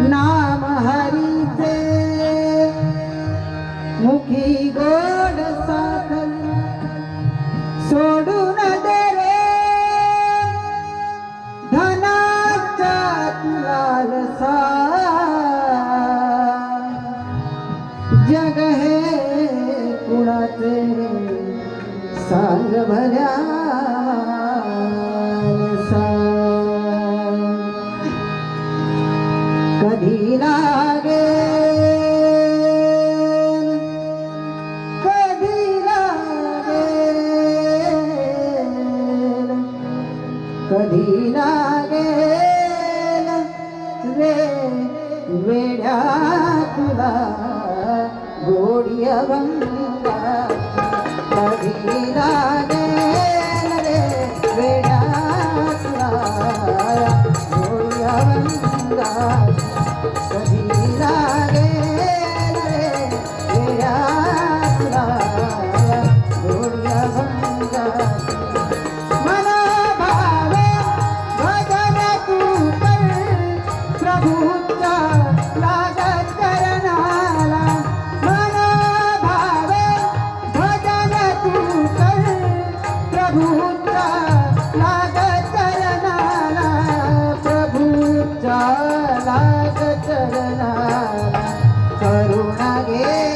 नाम हरीचे मुखी गोड साधन सोडून दे रे। धनाच्या लालसा जग हे कुणाचे? सांग भल्या। कधी लागे कधी लागे कधी लागे रे वेड्या तुला गोडिया अभंगा कधी लागे लागत करुणा गे